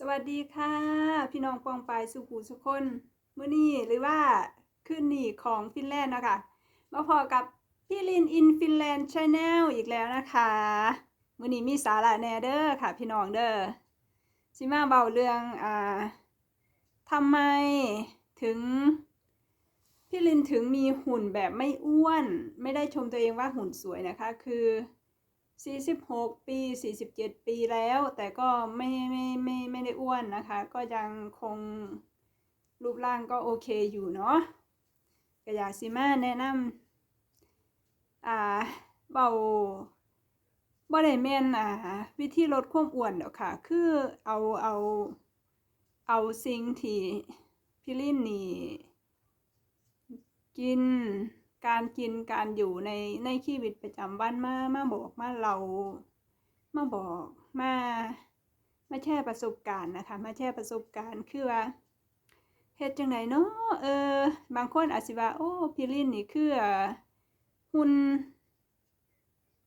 สวัสดีค่ะ พี่น้องปองปายสุขูสุคนมื้อนี้หรือว่าคืนหนีของฟินแลนด์นะคะมาพอกับพี่ลินอินฟินแลนด์ชาแนลอีกแล้วนะคะมื้อนี้มีสาระแน่เด้อค่ะ พี่น้องเด้อสิมาเบาเรื่องอ่าทำไมถึง พี่ลินถึงมีหุ่นแบบไม่อ้วน ไม่ได้ชมตัวเองว่าหุ่นสวยนะคะ คือ 46 ปี 47 ปีแล้ว แต่ก็ไม่ไม่ไม่ไม่ได้อ้วนนะคะ ก็ยังคงรูปร่างก็โอเคอยู่เนาะก็อยากสิมาแนะนำอ่าเบาบ่ได้แม่นอ่าวิธีลดความอ้วนดอกค่ะ คือเอาเอาเอาสิ่งที่พี่ลินนี่กิน การกินการอยู่ในในชีวิตประจำวันมามาบอกมาเรามาบอกมามาแชร์ประสบการณ์นะคะ มาแชร์ประสบการณ์คือว่าเฮ็ดจังไดเนาะเออบางคนอาจสิว่าโอ้พี่ลินนี่คือหุ่น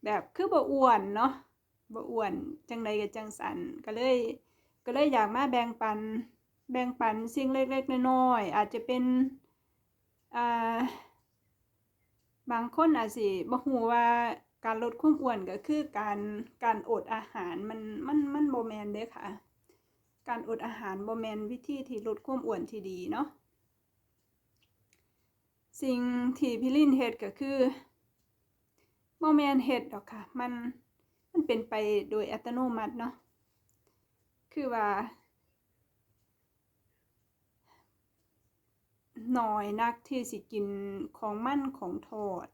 แบบคือบ่อ้วนเนาะบ่อ้วนจังใดก็จังสันก็เลย ก็เลยอยากมาแบ่งปัน แบ่งปันสิ่งเล็กๆน้อยๆอาจจะเป็นอ่า บางคนอาจสิบ่ฮู้ว่าการลดความอ้วนก็คือการการอดอาหารมันมันมันบ่แม่นเด้ค่ะ การอดอาหารบ่แม่นวิธีที่ลดความอ้วนที่ดีเนาะสิ่งที่พี่ลินเฮ็ดก็คือบ่แม่นเฮ็ดดอกค่ะ มันมันเป็นไปโดยอัตโนมัติเนาะคือว่า น้อยนักที่สิกินของมั่นของทอด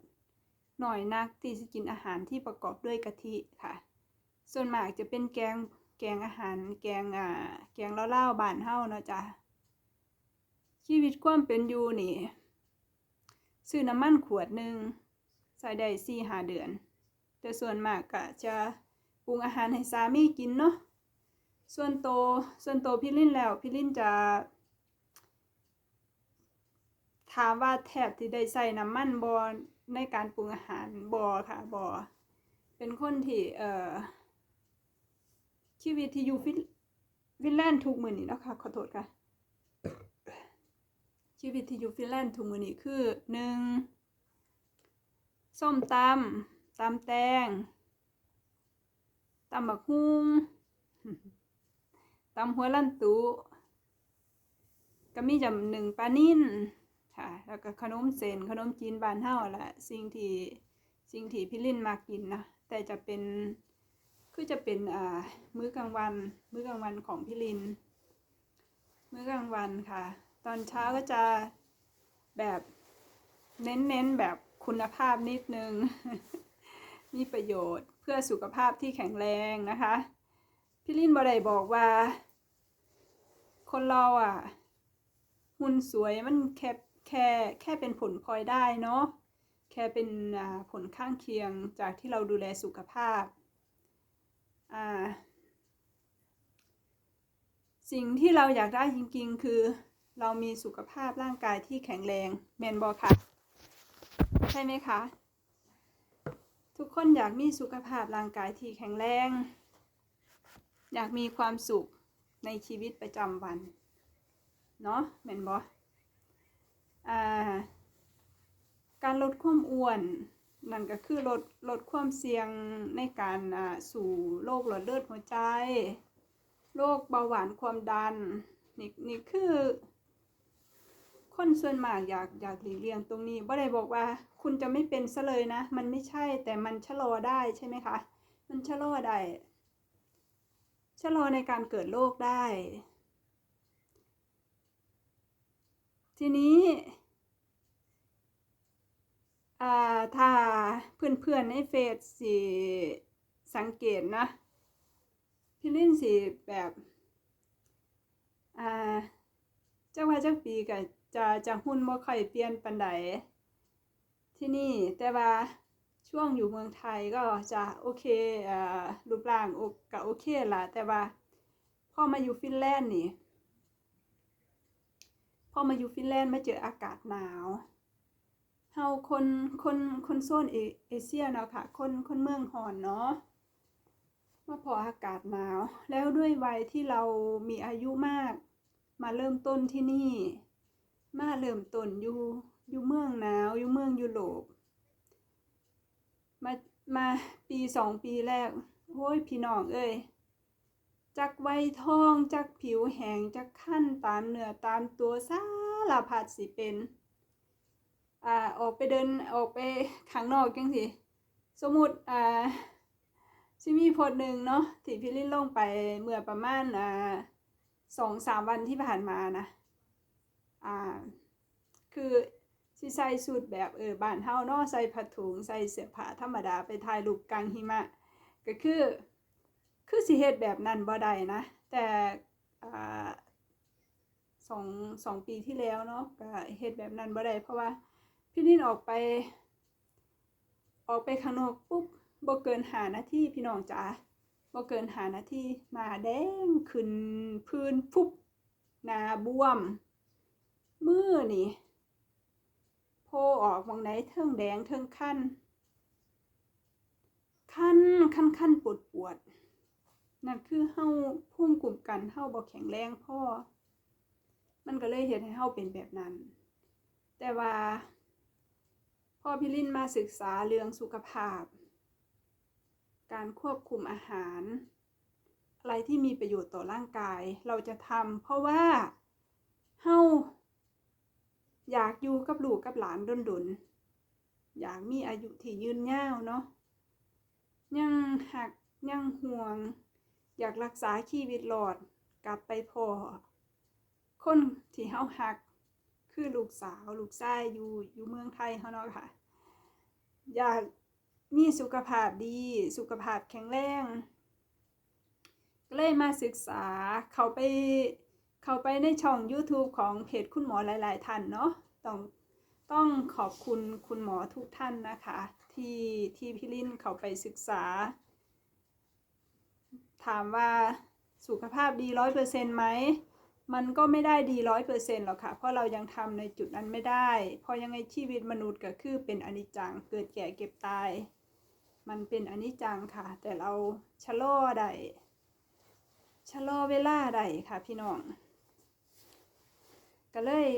น้อยนักที่สิกินอาหารที่ประกอบด้วยกะทิค่ะ ส่วนมากจะเป็นแกงแกงอาหาร แกงอ่าแกงเล่าวๆบานเฮาเนาะจ้ะชีวิตความเป็นอยู่นี่ซื้อน้ำมันขวดหนึ่งใส่ได้สี่หาเดือน แต่ส่วนมากก็จะปรุงอาหารให้สามีกินเนาะส่วนโตส่วนโตพี่ลินแล้วพี่ลินจะ ถามว่าแทบที่ได้ใส่น้ำมันบอในการปรุงอาหารบอค่ะบอเป็นคนที่เอ่อชีวิตที่อยู่ฟินฟินแลนด์ทุกมือนี้เนะคะขอโทษค่ะ ชีวิตที่อยู่ฟินแลนด์ทุกมือนี้คือหนึ่งส้มตำตำแตงตำบักฮุงตำหัวลันตุก็มีจำหนึ่งปลานิ่น ค่ะ แล้วก็ขนมเส้นขนมจีนบานเฮาและสิ่งที่สิ่งที่พี่ลินมากินนะแต่จะเป็นคือจะเป็นอ่ามื้อกลางวัน มื้อกลางวันของพี่ลิน มื้อกลางวันค่ะ ตอนเช้าก็จะแบบเน้นๆแบบคุณภาพนิดนึง มีประโยชน์เพื่อสุขภาพที่แข็งแรงนะคะ พี่ลินบอได้บอกว่า คนเราอะ หุ่นสวยมันแค่ แค่แค่เป็นผลพลอยได้เนาะแค่เป็นผลข้างเคียงจากที่เราดูแลสุขภาพาสิ่งที่เราอยากได้จริงๆ คือเรามีสุขภาพร่างกายที่แข็งแรงแมนบอค่ะ ใช่ไหมคะ ทุกคนอยากมีสุขภาพร่างกายที่แข็งแรง อยากมีความสุขในชีวิตประจำวัน เนาะแมนบอ การลดความอ้วนนั่นก็คือลดลดความเสี่ยงในการสู่โรคหลอดเลือดหัวใจโรคเบาหวานความดันนี่นี่คือ คนส่วนมากอยากอยากหลีกเลี่ยงตรงนี้บ่ได้บอกว่าคุณจะไม่เป็นซะเลยนะ มันไม่ใช่แต่มันชะลอได้ใช่ไหมคะ มันชะลอได้ชะลอในการเกิดโรคได้ ทีนี้ถ้าเพื่อนๆในเฟซสิสังเกตนะพี่ลินสิแบบอ่าจักว่าจักปีก็จะจะหุ่นบ่ค่อยเปลี่ยนปานใดที่นี่แต่ว่าช่วงอยู่เมืองไทยก็จะโอเคอรูปร่างก็โอเคละแต่ว่าพอมาอยู่ฟินแลนด์นี่ พอมาอยู่ฟินแลนด์มาเจออากาศหนาวเฮาคนคนคนโซนเอเชียเนาะค่ะ คนคนเมืองฮอนเนาะมาพออากาศหนาว แล้วด้วยวัยที่เรามีอายุมาก มาเริ่มต้นที่นี่ มาเริ่มต้นอยู่อยู่เมืองหนาวอยู่เมืองยุโรปมามาปีสองปีแรกโอ้ยพี่น้องเอ้ย จักไวทองจักผิวแหงจักขั้นตามเนื้อตามตัวสารพัดสิเป็นอ่าออกไปเดินออกไปข้างนอกจังสิสมมุติอ่าชิมีโพสต์หนึ่งเนาะที่พี่ลิ่นลงไปเมื่อประมาณอ่าสองสามวันที่ผ่านมานะอ่าคือสิใส่สูทแบบเออบ้านเฮาเนาะใส่ผ้าถุงใส่เสื้อผ้าธรรมดาไปถ่ายรูปกลางหิมะ ก็คือ คือสิเฮ็ดแบบนั้นบ่ได้นะ แต่สองสองปีที่แล้วเนาะก็เฮ็ดแบบนั้นบ่ได้เพราะว่าพี่นินออกไป ออกไปข้างนอกปุ๊บบ่เกินหานาทีพี่น้องจ๋าบ่เกินหานาทีหน้าแดงขึ้นพื้นปุ๊บหน้าบวมมือนี่โพออกมองไหนเทิงแดงเทิงคันคันคันคันปวดปวด นั่นคือเฮาภูมิคุ้มกันเฮาบ่แข็งแรงพอมันก็เลยเฮ็ดให้เฮาเป็นแบบนั้น แต่ว่าพอพี่ลินมาศึกษาเรื่องสุขภาพ การควบคุมอาหาร อะไรที่มีประโยชน์ต่อร่างกายเราจะทำเพราะว่าเฮาอยากอยู่กับลูกกับหลานดุนๆอยากมีอายุที่ยืนยาวเนาะยังหักยังห่วง อยากรักษาชีวิตรอดกลับไปพอคนที่เฮาหักคือลูกสาวลูกชายอยู่อยู่เมืองไทยเขาเนาะค่ะ อยากมีสุขภาพดีสุขภาพแข็งแรงก็เลยมาศึกษาเขาไปเขาไปในช่อง YouTube ของเพจคุณหมอหลาย ๆ ท่านเนาะต้องต้องขอบคุณคุณหมอทุกท่านนะคะ ที่ที่พี่ลินเขาไปศึกษา ถามว่าสุขภาพดีร้อยเปอร์เซ็นต์ไหมมันก็ไม่ได้ดีร้อยเปอร์เซ็นต์หรอกค่ะ เพราะเรายังทำในจุดนั้นไม่ได้ เพราะยังไงชีวิตมนุษย์ก็คือเป็นอนิจจัง เกิดแก่เก็บตาย มันเป็นอนิจจังค่ะ แต่เราชะลอได้ชะลอเวลาได้ค่ะพี่น้อง ก็เลย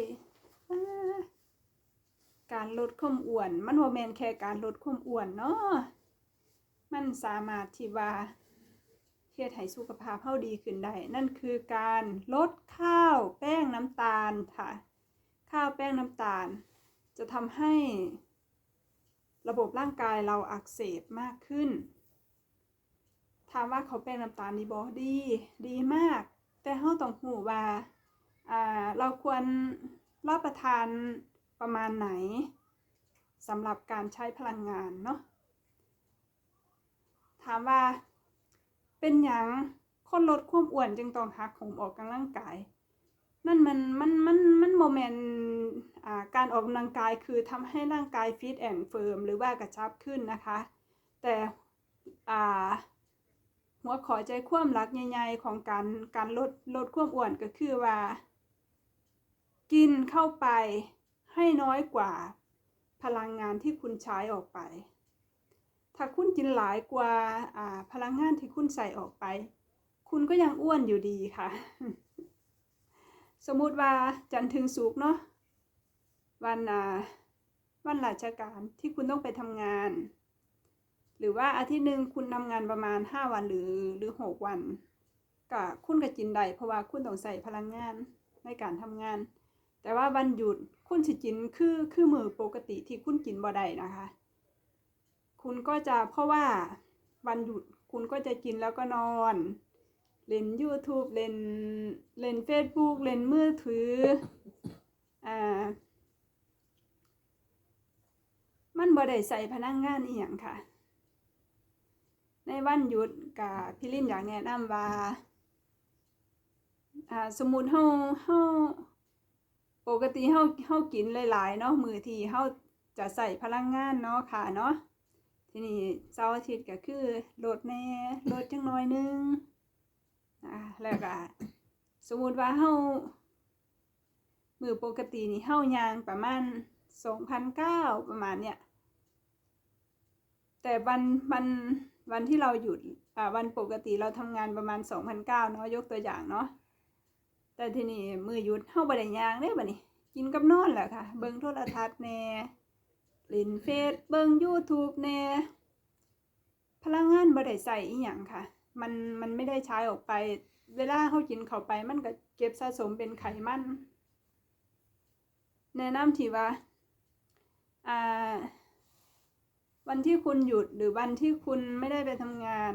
การลดความอ้วน มันบ่แม่นแค่การลดความอ้วนเนาะมันสามารถที่ว่า เฮ็ดให้สุขภาพเฮาดีขึ้นได้ นั่นคือการลดข้าวแป้งน้ำตาลค่ะ ข้าวแป้งน้ำตาล จะทำให้ระบบร่างกายเราอักเสบมากขึ้น ถามว่าเขาแป้งน้ำตาลดีบ่ดี ดีมาก แต่เฮาต้องหูว่าอ่าเราควรรับประทานประมาณไหนสำหรับการใช้พลังงานเนาะถามว่า เป็นหยังคนลดความอ้วนจึงต้องหักโหมออกกำลังกาย นั่นมันมันมันมันโมเมนต์อ่าการออกกำลังกายคือทำให้ร่างกายฟิตแอนด์เฟิร์มหรือว่ากระชับขึ้นนะคะ แต่อ่าหัวขอใจความรักใหญ่ๆของการการลดลดความอ้วนก็คือว่า กินเข้าไปให้น้อยกว่าพลังงานที่คุณใช้ออกไป ถ้าคุณกินหลายกว่าพลังงานที่คุณใส่ออกไป คุณก็ยังอ้วนอยู่ดีค่ะ สมมุติว่าจันทร์ถึงศุกร์เนาะวันวันราชการที่คุณต้องไปทำงาน หรือว่าอาทิตย์หนึ่งคุณทำงานประมาณ 5 วันหรือหรือ 6 วันก็คุณก็กินได้เพราะว่าคุณต้องใส่พลังงานในการทำงาน แต่ว่าวันหยุดคุณสิกินคือคือมือปกติที่คุณกินบ่ได้นะคะ คุณก็จะเพราะว่าวันหยุดคุณก็จะกินแล้วก็นอน เล่น YouTube เล่นเล่น Facebook เล่นมือถืออ่ามันบ่ได้ใส่พนักงงานอีหยังค่ะ ในวันหยุดกับพี่ลินอยากแนะนำว่าอ่าสมมุติเฮาเฮาปกติเฮาเฮากินหลายๆเนาะมือที่เฮาจะใส่พลังงานเนาะค่ะเนาะ ทีนี้เสาร์อาทิตย์ก็คือลดแน่ลดจังน้อยหนึงอ่าแล้วก็สมมุติว่าเฮามือปกตินี่เฮายางประมาณ2,009ประมาณเนี้ยแต่วันวันวันที่เราหยุดอ่าวันปกติเราทำงานประมาณ2,009เก้าเนาะยกตัวอย่างเนาะแต่ทีนี้มือหยุดเฮาบ่ได้ยางเด้บัดนี้ กินกับนอนแหละค่ะ เบิ่งโทรทัศน์แน่ เล่นเฟซเบิ่ง YouTube แน่พลังงานบ่ได้ใส่อีหยังค่ะ มันมันไม่ได้ใช้ออกไป เวลาเฮากินเข้าไปมันก็เก็บสะสมเป็นไขมันแนะนำที่ว่าอ่า วันที่คุณหยุดหรือวันที่คุณไม่ได้ไปทำงาน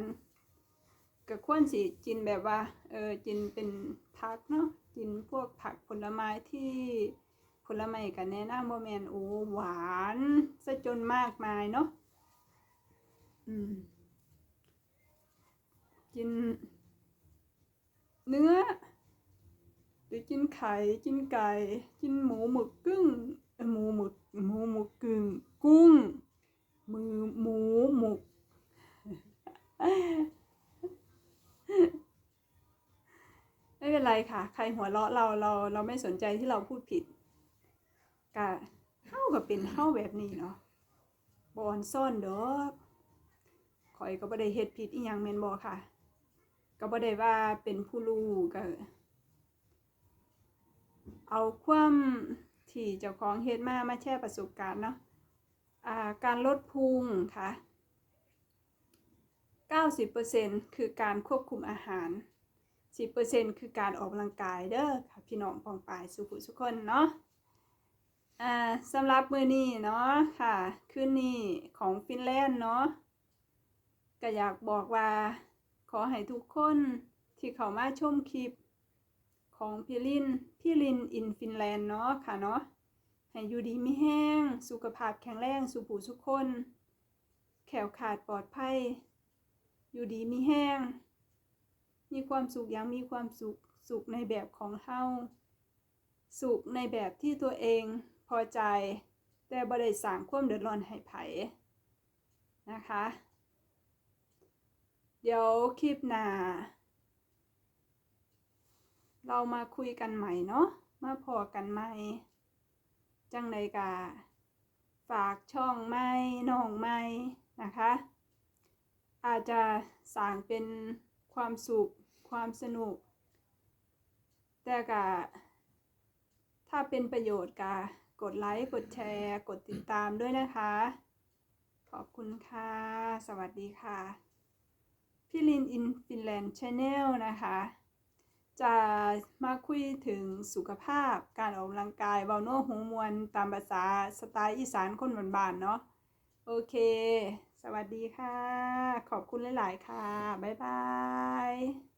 ก็ควรสิกินแบบว่าเออกินเป็นผักเนาะกินพวกผักผลไม้ที่ ผลไม้กันแนะนำบ่แมนโอ้หวานซะจนมากมายเนาะอืมกิน เนื้อ หรือกินไข่กินไก่ กินหมูหมึกกึ้งหมูหมึกหมูหมึกกึ่งกุ้ง มือหมูหมึกไม่เป็นไรค่ะ ใครหัวเราะเราเราเราไม่สนใจที่เราพูดผิด กะเฮ้ากับเป็นเฮ้าแบบนี้เนาะบอนซ่อนเด้อคอยก็บ่ได้เฮ็ดผิดอีหยังแม่นบ่ค่ะ ก็บ่ได้ว่าเป็นผู้รู้ก็เอาความที่เจ้าของเฮ็ดมามาแชร์ประสบการณ์เนาะอ่าการลดพุงค่ะ 90%คือการควบคุมอาหาร 10%คือการออกกำลังกายเด้อค่ะพี่น้องปองปายสุขุสุคนเนาะ อ่าสำหรับมือนี้เนาะค่ะคืนนี้ของฟินแลนด์เนาะก็อยากบอกว่า ขอให้ทุกคนที่เข้ามาชมคลิป ของพี่ลินพี่ลินอินฟินแลนด์เนาะค่ะเนาะให้อยู่ดีมีแห้ง สุขภาพแข็งแรงสุขผู้สุขคน แขวขาดปลอดภัย อยู่ดีมีแห้ง มีความสุขอย่างมีความสุข สุขในแบบของเฮาสุขในแบบที่ตัวเอง อใจ แต่บ่ได้สร้างความเดือดร้อนให้ไผนะคะ เดี๋ยวคลิปหน้าเรามาคุยกันใหม่เนาะมาพอกันใหม่ จังใดกาฝากช่องไม่น้องไม่นะคะ อาจจะสร้างเป็นความสุขความสนุก แต่กะถ้าเป็นประโยชน์กา กดไลค์ กดแชร์ กดติดตามด้วยนะคะ ขอบคุณค่ะ สวัสดีค่ะ พี่ลินอินฟินแลนด์ชาแนลนะคะ จะมาคุยถึงสุขภาพการออกกำลังกายเบาโน่หูมวลตามภาษาสไตล์อีสานคนบ้านๆเนาะ โอเค สวัสดีค่ะ ขอบคุณหลาย ๆ ค่ะ บ๊ายบาย